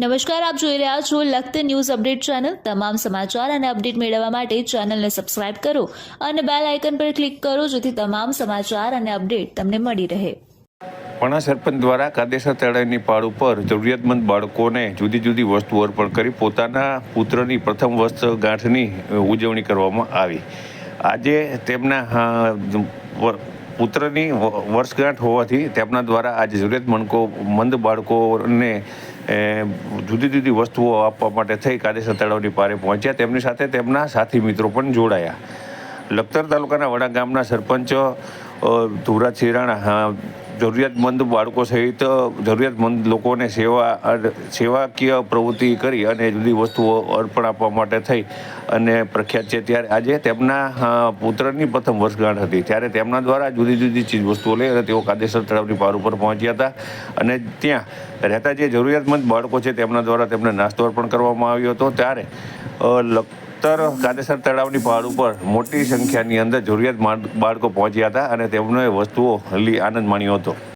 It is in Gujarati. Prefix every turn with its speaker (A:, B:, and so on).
A: નમસ્કાર, આપ જોઈ રહ્યા છો લખત ન્યૂઝ અપડેટ ચેનલ. તમામ સમાચાર અને અપડેટ મેળવવા માટે ચેનલને સબસ્ક્રાઇબ કરો અને બેલ આઇકન પર ક્લિક કરો, જેથી તમામ સમાચાર અને અપડેટ તમને મળી રહે.
B: પણા સરપંચ દ્વારા કાદેસર તળાવની પાળ ઉપર જરૂરિયાતમંદ બાળકોને જુદી જુદી વસ્તુ અર્પણ કરી પોતાના પુત્રની પ્રથમ વસ્ત્રગાંઠની ઉજવણી કરવામાં આવી. આજે તેમના પુત્રની વર્ષગાંઠ હોવાથી તેમના દ્વારા આજે જરૂરિયાતમંદ કો- મંદ બાળકોને જુદી જુદી વસ્તુઓ આપવા માટે થઈ કાદેસર તળાવની પારે પહોંચ્યા. તેમની સાથે તેમના સાથી મિત્રો પણ જોડાયા. લખતર તાલુકાના વડા ગામના સરપંચ ધુરા અ, જરૂરિયાતમંદ બાળકો સહિત જરૂરિયાતમંદ લોકોને સેવા સેવાકીય પ્રવૃત્તિ કરી અને જુદી વસ્તુઓ અર્પણ આપવા માટે થઈ અને પ્રખ્યાત છે. ત્યારે આજે તેમના પુત્રની પ્રથમ વર્ષગાંઠ હતી. ત્યારે તેમના દ્વારા જુદી જુદી ચીજ વસ્તુઓ લઈ અને તેઓ કાદેસર તળાવની પાર ઉપર પહોંચ્યા હતા અને ત્યાં રહેતા જે જરૂરિયાતમંદ બાળકો છે તેમના દ્વારા તેમને નાસ્તો અર્પણ કરવામાં આવ્યો હતો. ત્યારે લખતર કાદેસર તળાવની પહાડ ઉપર મોટી સંખ્યાની અંદર જરૂરિયાત બાળકો પહોંચ્યા હતા અને તેમણે વસ્તુઓ આનંદ માણ્યો હતો.